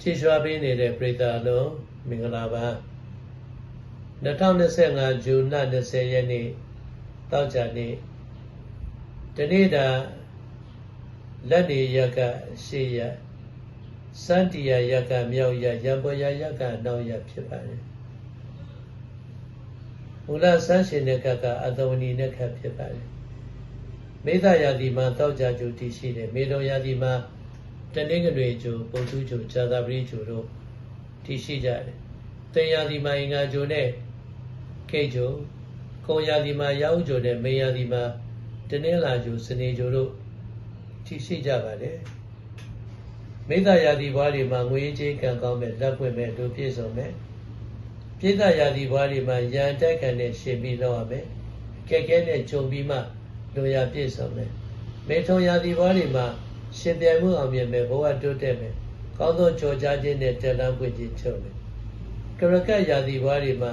ချီးရွှာပေးနေတဲ့ပရိသတ်အလုံးမင်္ဂလာပါ2025ဇွန်လ20ရက်နေ့တောက်ကြနေ့ဒီနေ့တာလက်နေရက်ကရှေ့ရက်စန္တီယာရက်ကမြောက်ရက်ရံပေါ်ရရက်ကနောက်ရက်ဖြစ်ပါတယ်မူလဆန်းရှင်တဲ့ကကအတဝနီနဲ့ခတ်ဖြစ်ပါတယ်မေတ္တာယာတိမှာတောက်ကြကြူတည်ရှိတယ်မေတော်ယာတိမှာ တနင်္ဂနွေကျူပုံသူကျူဇာတာပရိကျူတို့တည်ရှိကြတယ်တင်ယာတိမှာအင်္ဂါကျူနဲ့ကိတ်ကျူကုံယာတိမှာရာဟုကျူနဲ့မေယာတိမှာတနင်္လာကျူစနေကျူတို့တည်ရှိကြပါတယ်မေတ္တာယာတိဘွားတွေမှာငွေကြေးကံကောင်းမဲ့လက်ပွင့်မဲ့တို့ပြည့်စုံမဲ့ပြိတ္တယာတိဘွားတွေမှာရန်တက်ခံနဲ့ရှင်ပြီးတော့ရမယ်ကဲကဲနဲ့ဂျုံပြီးမှလူရပြည့်စုံမယ်မေထုံယာတိဘွားတွေမှာ ရှင်ပြိုင်မှုအောင်မြင်မဲ့ဘဝတိုးတက်မယ်ကောင်းသောကြော်ကြားခြင်းနဲ့တက်လန်းပွင့်ခြင်းချုပ်မယ်ကရကတ်ယာတိဘွားတွေမှာ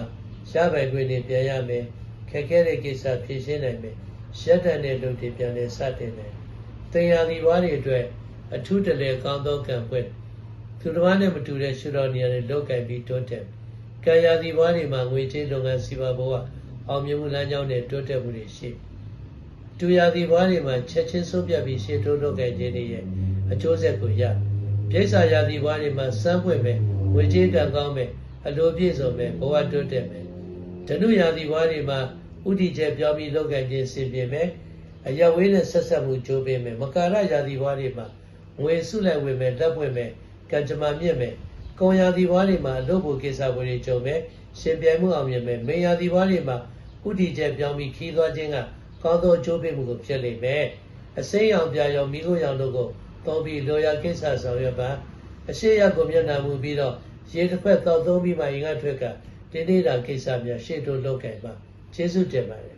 ရှားပိုင်ခွင့်နဲ့ပြန်ရမယ်ခက်ခဲတဲ့ကိစ္စဖြေရှင်းနိုင်မယ်ရက်တန်တဲ့လူတွေပြန်လဲစတင်တယ်တင်ယာတိဘွားတွေအတွက်အထူးတလဲကောင်းသောကံပွင့်သူတစ်ပါးနဲ့မတူတဲ့ရှုတော်နေရာတွေလောက်ကင်ပြီးတိုးတက်ကံယာတိဘွားတွေမှာငွေကြေးလုပ်ငန်းစီးပွားဘဝအောင်မြင်မှုလမ်းကြောင်းနဲ့တိုးတက်မှုတွေရှိတူယာ တိဘွားတွေမှာချက်ချင်းဆုံးပြတ်ပြီးရှေ့တိုးလောက်ကင်ခြင်းတွေရဲ့အကျိုးဆက်ကိုရပြိဿာယာတိဘွားတွေမှာစမ်းပွင့်မယ်ငွေကြေးကံကောင်းမယ်အလိုပြည့်စုံမယ်ဘဝတိုးတက်မယ်ဓနုယာတိဘွားတွေမှာဥတီချက်ပြောင်းပြီးလောက်ကင်ခြင်းဆင်ပြေမယ်အရဝေးနဲ့ဆက်ဆက်မှုကြိုးပေးမယ်မကာရယာတိဘွားတွေမှာငွေစုလိုက်ဝင်မယ်လက်ပွင့်မယ်ကံကြမ္မာမြင့်မယ်ကုံယာတိဘွားတွေမှာအလုပ်ဖို့ကိစ္စဝေတွေကြုံမယ်ရှင်ပြိုင်မှုအောင်မြင်မယ်မေယာတိဘွားတွေမှာဥတီချက်ပြောင်းပြီးခီးသွားခြင်းက ကောင်းသောအကျိုးပေးမှုကိုဖြစ်လိမ့်မယ်အစိမ်းရောင်ပြရောင်မိခိုးရောင်တို့ကိုသုံးပြီးလောရာကိစ္စဆောင်ရွက်ပါအရှိရကိုမျက်နှာမူပြီးတော့ရေတစ်ဖက်တောက်သုံးပြီးမှရင်ကထွက်ကတင်းနေတာကိစ္စများရှေ့တို့လုပ်ကြပါကျေးဇူးတင်ပါတယ်